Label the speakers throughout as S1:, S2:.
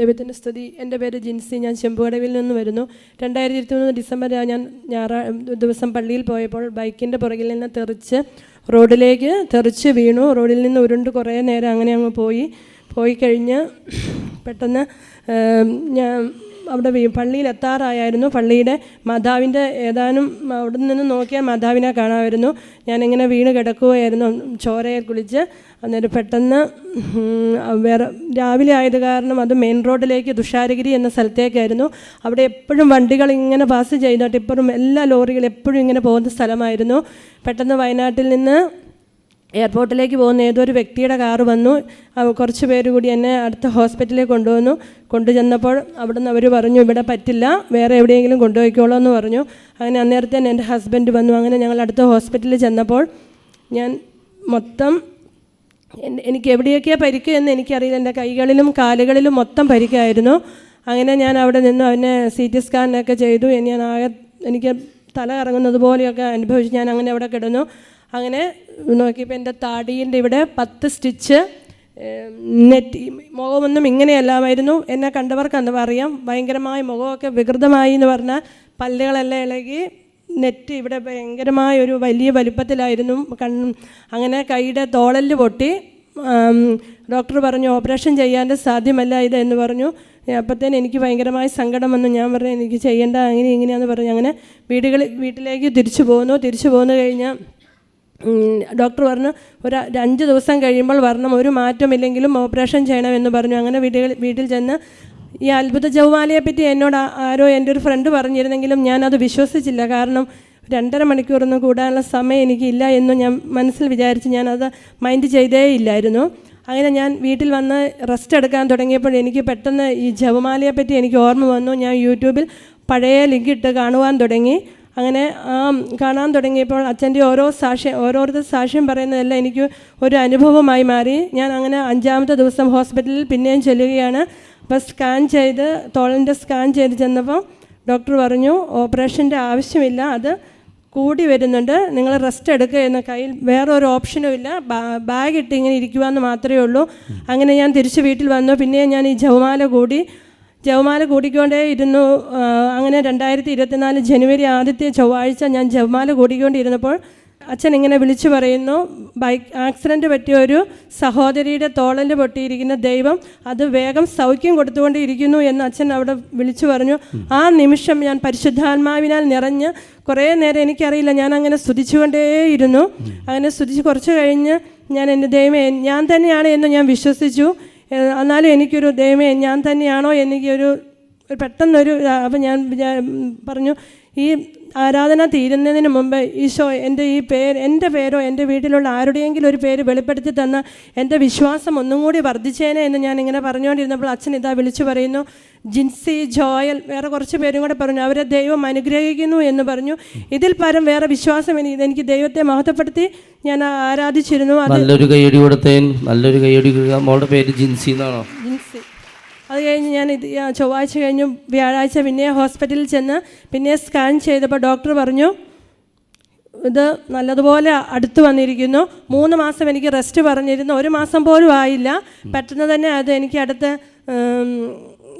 S1: ദൈവത്തിന്റെ സ്തുതി. എന്റെ പേര് ജിൻസി. ഞാൻ ചെമ്പുകടവിൽ നിന്ന് വരുന്നു. രണ്ടായിരത്തി ഇരുപത്തി മൂന്ന് ഡിസംബർ ഞാൻ ഞായറാ ദിവസം പള്ളിയിൽ പോയപ്പോൾ ബൈക്കിന്റെ പുറകിൽ നിന്ന് തെറിച്ച് റോഡിലേക്ക് തെറിച്ച് വീണു. റോഡിൽ നിന്ന് ഉരുണ്ട് കുറേ നേരം അങ്ങനെ അങ്ങ് പോയി. പോയി കഴിഞ്ഞ് പെട്ടെന്ന് ഞാൻ അവിടെ പള്ളിയിൽ എത്താറായായിരുന്നു പള്ളിയുടെ മാതാവിന്റെ ഏതാനും അവിടെ നിന്ന് നോക്കിയാൽ മാതാവിനെ കാണാമായിരുന്നു. ഞാനിങ്ങനെ വീണ് കിടക്കുകയായിരുന്നു. ചോരയെ കുളിച്ച്. അന്നേരം പെട്ടെന്ന് വേറെ രാവിലെ ആയത് കാരണം അത് മെയിൻ റോഡിലേക്ക് തുഷാരഗിരി എന്ന സ്ഥലത്തേക്കായിരുന്നു. അവിടെ എപ്പോഴും വണ്ടികൾ ഇങ്ങനെ പാസ് ചെയ്തിട്ട് ഇപ്പോഴും എല്ലാ ലോറികളും എപ്പോഴും ഇങ്ങനെ പോകുന്ന സ്ഥലമായിരുന്നു. പെട്ടെന്ന് വയനാട്ടിൽ നിന്ന് എയർപോർട്ടിലേക്ക് പോകുന്ന ഏതൊരു വ്യക്തിയുടെ കാറ് വന്നു കുറച്ച് പേര് കൂടി എന്നെ അടുത്ത ഹോസ്പിറ്റലിൽ കൊണ്ടുവന്നു. കൊണ്ടുചെന്നപ്പോൾ അവിടുന്ന് അവർ പറഞ്ഞു ഇവിടെ പറ്റില്ല വേറെ എവിടെയെങ്കിലും കൊണ്ടുപോയിക്കോളൂ എന്ന് പറഞ്ഞു. അങ്ങനെ അന്നേരത്തെ എന്റെ ഹസ്ബൻഡ് വന്നു. അങ്ങനെ ഞങ്ങൾ അടുത്ത ഹോസ്പിറ്റലിൽ ചെന്നപ്പോൾ ഞാൻ മൊത്തം എനിക്ക് എവിടെയൊക്കെയാണ് പരിക്ക് എന്ന് എനിക്കറിയില്ല. എന്റെ കൈകളിലും കാലുകളിലും മൊത്തം പരിക്കായിരുന്നു. അങ്ങനെ ഞാൻ അവിടെ നിന്ന് അവനെ സി ടി സ്കാനൊക്കെ ചെയ്തു. ഞാൻ ആകെ എനിക്ക് തല കറങ്ങുന്നത് പോലെയൊക്കെ അനുഭവിച്ച് ഞാൻ അങ്ങനെ അവിടെ കിടന്നു. അങ്ങനെ നോക്കിയപ്പോൾ എന്റെ താടിയിന്റെ ഇവിടെ പത്ത് സ്റ്റിച്ച് നെറ്റി മുഖമൊന്നും ഇങ്ങനെയല്ലാമായിരുന്നു. എന്നെ കണ്ടവർക്ക് എന്താ അറിയാം ഭയങ്കരമായി മുഖമൊക്കെ വികൃതമായി എന്ന് പറഞ്ഞാൽ പല്ലുകളെല്ലാം ഇളകി നെറ്റ് ഇവിടെ ഭയങ്കരമായ ഒരു വലിയ വലുപ്പത്തിലായിരുന്നു. കൺ അങ്ങനെ കൈയുടെ തോളൽ പൊട്ടി. ഡോക്ടർ പറഞ്ഞു ഓപ്പറേഷൻ ചെയ്യാന്റെ സാധ്യമല്ല ഇത് എന്ന് പറഞ്ഞു. അപ്പോഴത്തേന് എനിക്ക് ഭയങ്കരമായ സങ്കടം വന്നു. ഞാൻ പറഞ്ഞു എനിക്ക് ചെയ്യേണ്ട അങ്ങനെ ഇങ്ങനെയാന്ന് പറഞ്ഞു. അങ്ങനെ വീടുകളിൽ വീട്ടിലേക്ക് തിരിച്ചു പോകുന്നു തിരിച്ചു പോന്നു കഴിഞ്ഞാൽ ഡോക്ടർ പറഞ്ഞു ഒരു അഞ്ച് ദിവസം കഴിയുമ്പോൾ വരണം ഒരു മാറ്റമില്ലെങ്കിലും ഓപ്പറേഷൻ ചെയ്യണമെന്ന് പറഞ്ഞു. അങ്ങനെ വീട്ടിൽ വീട്ടിൽ ചെന്ന് ഈ അത്ഭുത ജൗമാലയെ പറ്റി എന്നോട് ആരോ എന്റെ ഒരു ഫ്രണ്ട് പറഞ്ഞിരുന്നെങ്കിലും ഞാനത് വിശ്വസിച്ചില്ല. കാരണം രണ്ടര മണിക്കൂറൊന്നും കൂടാനുള്ള സമയം എനിക്കില്ല എന്ന് ഞാൻ മനസ്സിൽ വിചാരിച്ച് ഞാനത് മൈൻഡ് ചെയ്തേ ഇല്ലായിരുന്നു. അങ്ങനെ ഞാൻ വീട്ടിൽ വന്ന് റെസ്റ്റ് എടുക്കാൻ തുടങ്ങിയപ്പോൾ എനിക്ക് പെട്ടെന്ന് ഈ ജപമാലയെ പറ്റി എനിക്ക് ഓർമ്മ വന്നു. ഞാൻ യൂട്യൂബിൽ പഴയ ലിങ്ക് ഇട്ട് കാണുവാൻ തുടങ്ങി. അങ്ങനെ ആ കാണാൻ തുടങ്ങിയപ്പോൾ അച്ഛന്റെ ഓരോ സാക്ഷ്യം ഓരോരുത്തർ സാക്ഷ്യം പറയുന്നതെല്ലാം എനിക്ക് ഒരു അനുഭവമായി മാറി. ഞാൻ അങ്ങനെ അഞ്ചാമത്തെ ദിവസം ഹോസ്പിറ്റലിൽ പിന്നെയും ചെല്ലുകയാണ്. അപ്പോൾ സ്കാൻ ചെയ്ത് തോളിന്റെ സ്കാൻ ചെയ്ത് ചെന്നപ്പോൾ ഡോക്ടർ പറഞ്ഞു ഓപ്പറേഷന്റെ ആവശ്യമില്ല അത് കൂടി വരുന്നുണ്ട്. നിങ്ങൾ റെസ്റ്റ് എടുക്കുക എന്ന കയ്യിൽ വേറെ ഒരു ഓപ്ഷനും ഇല്ല. ബാഗ് ഇട്ട് ഇങ്ങനെ ഇരിക്കുക എന്ന് മാത്രമേ ഉള്ളൂ. അങ്ങനെ ഞാൻ തിരിച്ച് വീട്ടിൽ വന്നു. പിന്നെ ഞാൻ ഈ ജവമാല കൂടി ജവമാല കൂടിക്കൊണ്ടേ ഇരുന്നു അങ്ങനെ രണ്ടായിരത്തി ഇരുപത്തിനാല് ജനുവരി ആദ്യത്തെ ചൊവ്വാഴ്ച ഞാൻ ജവമാല കൂടിക്കൊണ്ടിരുന്നപ്പോൾ അച്ഛൻ ഇങ്ങനെ വിളിച്ചു പറയുന്നു ബൈക്ക് ആക്സിഡന്റ് പറ്റിയ ഒരു സഹോദരിയുടെ തോളൽ പൊട്ടിയിരിക്കുന്ന ദൈവം അത് വേഗം സൗഖ്യം കൊടുത്തുകൊണ്ടിരിക്കുന്നു എന്ന് അച്ഛൻ അവിടെ വിളിച്ചു പറഞ്ഞു. ആ നിമിഷം ഞാൻ പരിശുദ്ധാത്മാവിനാൽ നിറഞ്ഞ് കുറേ നേരം എനിക്കറിയില്ല ഞാൻ അങ്ങനെ സ്തുതിച്ചുകൊണ്ടേയിരുന്നു. അങ്ങനെ സ്തുതിച്ച് കുറച്ച് കഴിഞ്ഞ് ഞാൻ എന്റെ ദൈവമേ ഞാൻ തന്നെയാണ് എന്ന് ഞാൻ വിശ്വസിച്ചു. എന്നാലും എനിക്കൊരു ദൈവമേ ഞാൻ തന്നെയാണോ? എനിക്കൊരു പെട്ടെന്നൊരു അപ്പം ഞാൻ പറഞ്ഞു ഈ ആരാധന തീരുന്നതിന് മുമ്പ് ഈശോ എന്റെ ഈ പേര് എന്റെ പേരോ എന്റെ വീട്ടിലുള്ള ആരുടെയെങ്കിലും ഒരു പേര് വെളിപ്പെടുത്തി തന്ന എന്റെ വിശ്വാസം ഒന്നും കൂടി വർദ്ധിച്ചേനെ എന്ന് ഞാൻ ഇങ്ങനെ പറഞ്ഞുകൊണ്ടിരുന്നപ്പോൾ അച്ഛൻ ഇതാ വിളിച്ചു പറയുന്നു ജിൻസി ജോയൽ വേറെ കുറച്ച് പേരും കൂടെ പറഞ്ഞു അവരെ ദൈവം അനുഗ്രഹിക്കുന്നു എന്ന് പറഞ്ഞു. ഇതിൽ പരം വേറെ വിശ്വാസം എനിക്ക് എനിക്ക് ദൈവത്തെ മഹത്വപ്പെടുത്തി ഞാൻ ആരാധിച്ചിരുന്നു.
S2: നല്ലൊരു കൈയടി കൊടുത്തേൻ നല്ലൊരു കൈയടി കൊടുക്കുക മോളുടെ പേര് ജിൻസി എന്നാണോ?
S1: ജിൻസി. അത് കഴിഞ്ഞ് ഞാൻ ഇത് ചൊവ്വാഴ്ച കഴിഞ്ഞു വ്യാഴാഴ്ച പിന്നെ ഹോസ്പിറ്റലിൽ ചെന്ന് പിന്നെ സ്കാൻ ചെയ്തപ്പോൾ ഡോക്ടർ പറഞ്ഞു ഇത് നല്ലതുപോലെ അടുത്ത് വന്നിരിക്കുന്നു. മൂന്ന് മാസം എനിക്ക് റെസ്റ്റ് പറഞ്ഞിരുന്നു. ഒരു മാസം പോലും ആയില്ല. പെട്ടെന്ന് തന്നെ അത് എനിക്ക് അടുത്ത്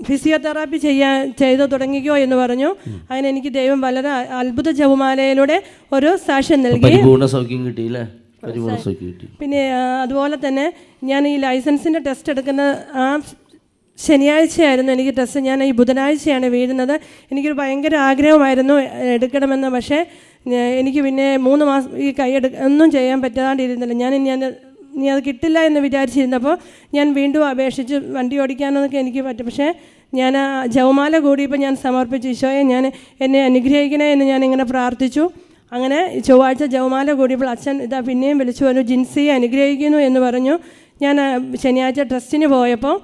S1: ഫിസിയോതെറാപ്പി ചെയ്യാൻ ചെയ്തു തുടങ്ങിക്കോ എന്ന് പറഞ്ഞു. അങ്ങനെ എനിക്ക് ദൈവം വളരെ അത്ഭുത ജപമാലയിലൂടെ ഒരു സാക്ഷ്യം നൽകി.
S2: സൗഖ്യം കിട്ടിയില്ലേ?
S1: പിന്നെ അതുപോലെ തന്നെ ഞാൻ ഈ ലൈസൻസിന്റെ ടെസ്റ്റ് എടുക്കുന്ന ആ ശനിയാഴ്ചയായിരുന്നു എനിക്ക് ഡ്രസ്സ്. ഞാൻ ഈ ബുധനാഴ്ചയാണ് വീഴുന്നത്. എനിക്കൊരു ഭയങ്കര ആഗ്രഹമായിരുന്നു എടുക്കണമെന്ന്. പക്ഷേ എനിക്ക് പിന്നെ മൂന്ന് മാസം ഈ കൈ എടുക്ക ഒന്നും ചെയ്യാൻ പറ്റാണ്ടിരുന്നില്ല ഞാൻ ഞാൻ ഇനി അത് കിട്ടില്ല എന്ന് വിചാരിച്ചിരുന്നപ്പോൾ ഞാൻ വീണ്ടും അപേക്ഷിച്ച് വണ്ടി ഓടിക്കാനൊക്കെ എനിക്ക് പറ്റും. പക്ഷേ ഞാൻ ആ ജവമാല കൂടിയപ്പോൾ ഞാൻ സമർപ്പിച്ചു ഈശോയെ ഞാൻ എന്നെ അനുഗ്രഹിക്കണേ എന്ന് ഞാൻ ഇങ്ങനെ പ്രാർത്ഥിച്ചു. അങ്ങനെ ചൊവ്വാഴ്ച ജവമാല കൂടിയപ്പോൾ അച്ഛൻ ഇതാ പിന്നെയും വിളിച്ചു പറഞ്ഞു ജിൻസിയെ അനുഗ്രഹിക്കുന്നു എന്ന് പറഞ്ഞു. ഞാൻ ശനിയാഴ്ച ട്രസ്റ്റിന് പോയപ്പോൾ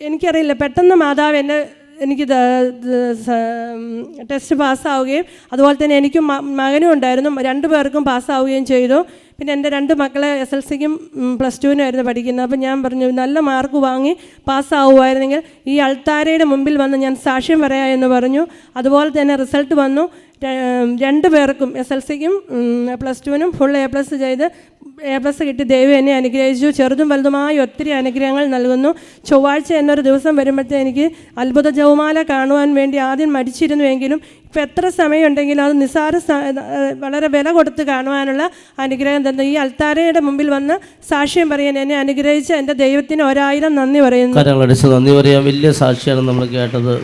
S1: എനിക്കറിയില്ല. പെട്ടെന്ന് മാതാവ് എന്നെ എനിക്ക് ടെസ്റ്റ് പാസ്സാവുകയും അതുപോലെ തന്നെ എനിക്കും മകനും ഉണ്ടായിരുന്നു. രണ്ടു പേർക്കും പാസ്സാവുകയും ചെയ്തു. പിന്നെ എന്റെ രണ്ട് മക്കളെ എസ് എൽ സിക്കും പ്ലസ് ടുവിനായിരുന്നു പഠിക്കുന്നത്. അപ്പം ഞാൻ പറഞ്ഞു നല്ല മാർക്ക് വാങ്ങി പാസ്സാവുമായിരുന്നെങ്കിൽ ഈ അൾത്താരയുടെ മുമ്പിൽ വന്ന് ഞാൻ സാക്ഷ്യം പറയാം എന്ന് പറഞ്ഞു. അതുപോലെ തന്നെ റിസൾട്ട് വന്നു. രണ്ട് പേർക്കും എസ് എൽ സിക്കും പ്ലസ് ടുവിനും ഫുൾ എ പ്ലസ് ചെയ്ത് എ പ്ലസ് കിട്ടി. ദൈവം എന്നെ അനുഗ്രഹിച്ചു. ചെറുതും വലുതുമായ ഒത്തിരി അനുഗ്രഹങ്ങൾ നൽകുന്നു. ചൊവ്വാഴ്ച എന്നൊരു ദിവസം വരുമ്പോഴത്തേ എനിക്ക് അത്ഭുത ജവമാല കാണുവാൻ വേണ്ടി ആദ്യം മടിച്ചിരുന്നുവെങ്കിലും ഇപ്പം എത്ര സമയമുണ്ടെങ്കിലും അത് നിസ്സാര വളരെ വില കൊടുത്ത് കാണുവാനുള്ള അനുഗ്രഹം തന്നു. ഈ അൽത്താരയുടെ മുമ്പിൽ വന്ന് സാക്ഷ്യം പറയാൻ എന്നെ അനുഗ്രഹിച്ച എന്റെ ദൈവത്തിന് ഒരായിരം നന്ദി പറയുന്നു.
S2: നന്ദി പറയാം. വലിയ സാക്ഷിയാണ് നമ്മൾ കേട്ടത്.